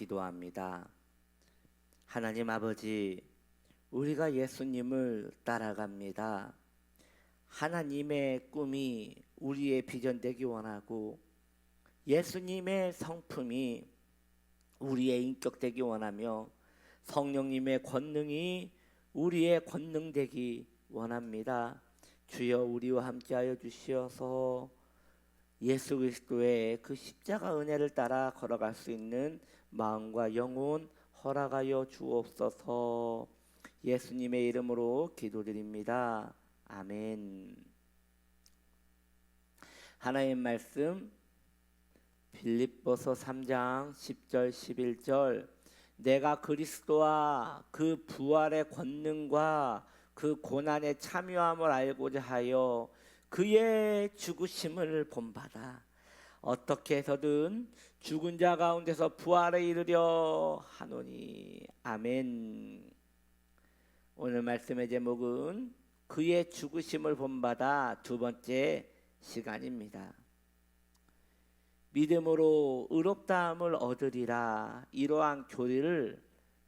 기도합니다. 하나님 아버지, 우리가 예수님을 따라갑니다. 하나님의 꿈이 우리의 비전 되기 원하고 예수님의 성품이 우리의 인격 되기 원하며 성령님의 권능이 우리의 권능 되기 원합니다. 주여 우리와 함께하여 주시어서 예수 그리스도의 그 십자가 은혜를 따라 걸어갈 수 있는 마음과 영혼 허락하여 주옵소서. 예수님의 이름으로 기도드립니다. 아멘. 하나님 말씀 빌립보서 3장 10절 11절 내가 그리스도와 그 부활의 권능과 그 고난의 참여함을 알고자 하여 그의 죽으심을 본받아 어떻게 해서든 죽은 자 가운데서 부활에 이르려 하노니 아멘. 오늘 말씀의 제목은 그의 죽으심을 본받아 두 번째 시간입니다. 믿음으로 의롭다함을 얻으리라 이러한 교리를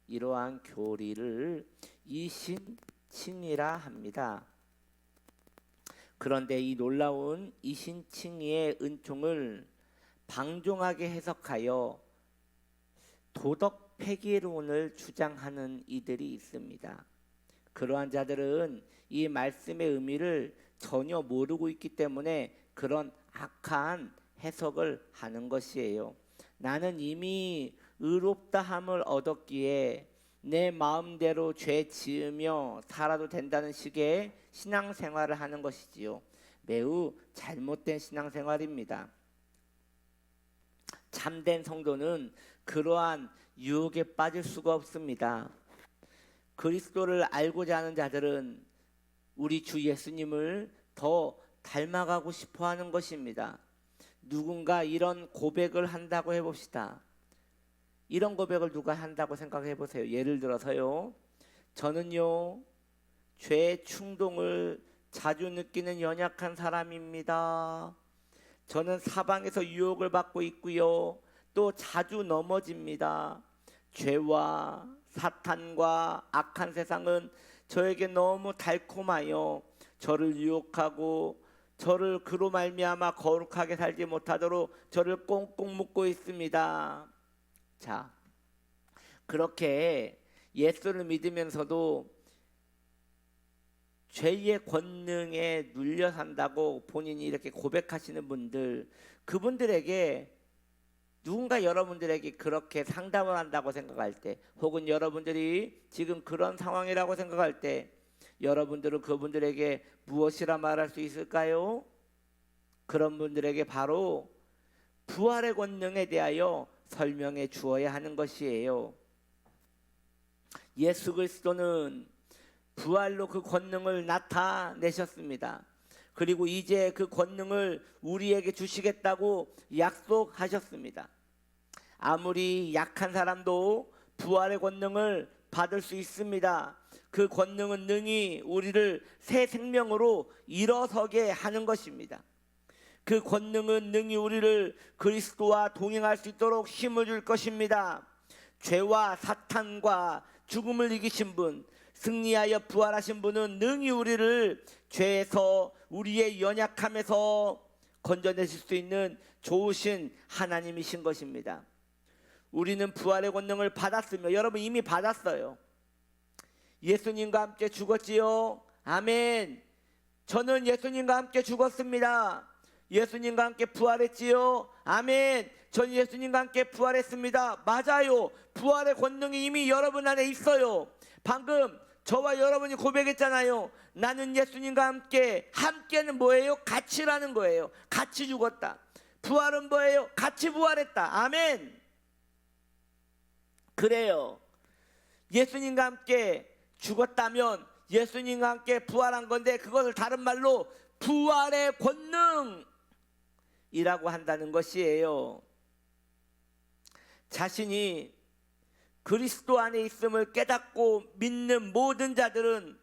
이러한 교리를 이신칭이라 합니다. 그런데 이 놀라운 이신칭의의 은총을 방종하게 해석하여 도덕 폐기론을 주장하는 이들이 있습니다. 그러한 자들은 이 말씀의 의미를 전혀 모르고 있기 때문에 그런 악한 해석을 하는 것이에요. 나는 이미 의롭다함을 얻었기에 내 마음대로 죄 지으며 살아도 된다는 식의 신앙생활을 하는 것이지요. 매우 잘못된 신앙생활입니다. 참된 성도는 그러한 유혹에 빠질 수가 없습니다. 그리스도를 알고자 하는 자들은 우리 주 예수님을 더 닮아가고 싶어 하는 것입니다. 누군가 이런 고백을 한다고 해봅시다. 이런 고백을 누가 한다고 생각해 보세요. 예를 들어서요. 저는요, 죄의 충동을 자주 느끼는 연약한 사람입니다. 저는 사방에서 유혹을 받고 있고요. 또 자주 넘어집니다. 죄와 사탄과 악한 세상은 저에게 너무 달콤하여 저를 유혹하고 저를 그로 말미암아 거룩하게 살지 못하도록 저를 꽁꽁 묶고 있습니다. 자, 그렇게 예수를 믿으면서도 죄의 권능에 눌려 산다고 본인이 이렇게 고백하시는 분들, 그분들에게 누군가 여러분들에게 그렇게 상담을 한다고 생각할 때, 혹은 여러분들이 지금 그런 상황이라고 생각할 때, 여러분들은 그분들에게 무엇이라 말할 수 있을까요? 그런 분들에게 바로 부활의 권능에 대하여 설명해 주어야 하는 것이에요. 예수 그리스도는 부활로 그 권능을 나타내셨습니다. 그리고 이제 그 권능을 우리에게 주시겠다고 약속하셨습니다. 아무리 약한 사람도 부활의 권능을 받을 수 있습니다. 그 권능은 능히 우리를 새 생명으로 일어서게 하는 것입니다. 그 권능은 능히 우리를 그리스도와 동행할 수 있도록 힘을 줄 것입니다. 죄와 사탄과 죽음을 이기신 분, 승리하여 부활하신 분은 능히 우리를 죄에서 우리의 연약함에서 건져내실 수 있는 좋으신 하나님이신 것입니다. 우리는 부활의 권능을 받았으며 여러분 이미 받았어요. 예수님과 함께 죽었지요. 아멘. 저는 예수님과 함께 죽었습니다. 예수님과 함께 부활했지요. 아멘. 전 예수님과 함께 부활했습니다. 맞아요. 부활의 권능이 이미 여러분 안에 있어요. 방금 저와 여러분이 고백했잖아요. 나는 예수님과 함께 함께는 뭐예요? 같이라는 거예요. 같이 죽었다. 부활은 뭐예요? 같이 부활했다. 아멘. 그래요. 예수님과 함께 죽었다면 예수님과 함께 부활한 건데 그것을 다른 말로 부활의 권능 이라고 한다는 것이에요. 자신이 그리스도 안에 있음을 깨닫고 믿는 모든 자들은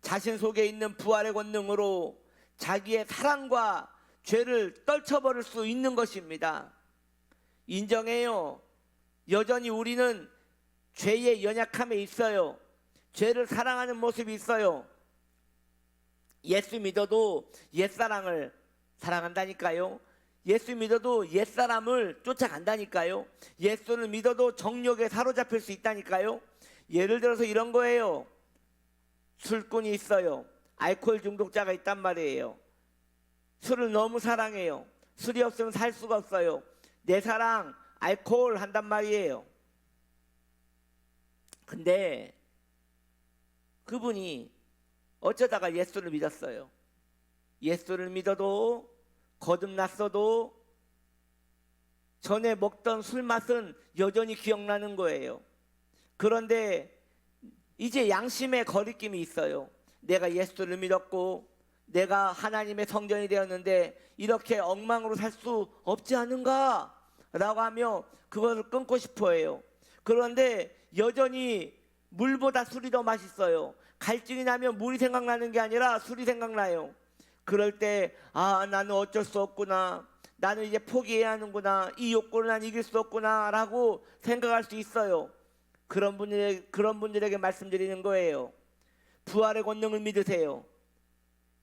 자신 속에 있는 부활의 권능으로 자기의 사랑과 죄를 떨쳐버릴 수 있는 것입니다. 인정해요. 여전히 우리는 죄의 연약함에 있어요. 죄를 사랑하는 모습이 있어요. 예수 믿어도 옛사랑을 사랑한다니까요. 예수 믿어도 옛사람을 쫓아간다니까요. 예수를 믿어도 정욕에 사로잡힐 수 있다니까요. 예를 들어서 이런 거예요. 술꾼이 있어요. 알코올 중독자가 있단 말이에요. 술을 너무 사랑해요. 술이 없으면 살 수가 없어요. 내 사랑 알코올 한단 말이에요. 근데 그분이 어쩌다가 예수를 믿었어요. 예수를 믿어도 거듭났어도 전에 먹던 술 맛은 여전히 기억나는 거예요. 그런데 이제 양심의 거리낌이 있어요. 내가 예수를 믿었고 내가 하나님의 성전이 되었는데 이렇게 엉망으로 살 수 없지 않은가? 라고 하며 그것을 끊고 싶어 해요. 그런데 여전히 물보다 술이 더 맛있어요. 갈증이 나면 물이 생각나는 게 아니라 술이 생각나요. 그럴 때, 아, 나는 어쩔 수 없구나. 나는 이제 포기해야 하는구나. 이 욕구를 난 이길 수 없구나. 라고 생각할 수 있어요. 그런 분들에게, 그런 분들에게 말씀드리는 거예요. 부활의 권능을 믿으세요.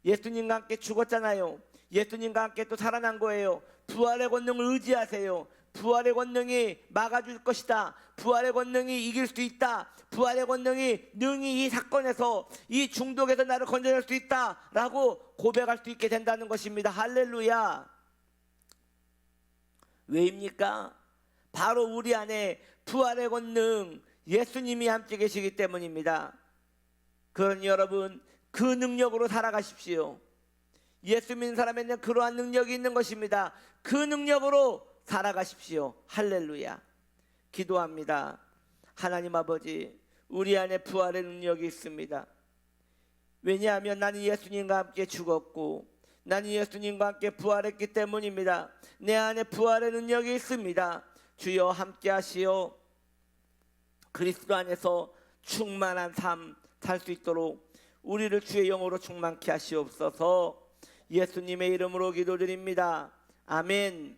예수님과 함께 죽었잖아요. 예수님과 함께 또 살아난 거예요. 부활의 권능을 의지하세요. 부활의 권능이 막아줄 것이다. 부활의 권능이 이길 수 있다. 부활의 권능이 능히 이 사건에서 이 중독에서 나를 건져낼 수 있다라고 고백할 수 있게 된다는 것입니다. 할렐루야. 왜입니까? 바로 우리 안에 부활의 권능 예수님이 함께 계시기 때문입니다. 그러니 여러분 그 능력으로 살아가십시오. 예수 믿는 사람에는 그러한 능력이 있는 것입니다. 그 능력으로 살아가십시오. 할렐루야. 기도합니다. 하나님 아버지, 우리 안에 부활의 능력이 있습니다. 왜냐하면 나는 예수님과 함께 죽었고, 나는 예수님과 함께 부활했기 때문입니다. 내 안에 부활의 능력이 있습니다. 주여 함께 하시오. 그리스도 안에서 충만한 삶 살 수 있도록 우리를 주의 영으로 충만케 하시옵소서. 예수님의 이름으로 기도드립니다. 아멘.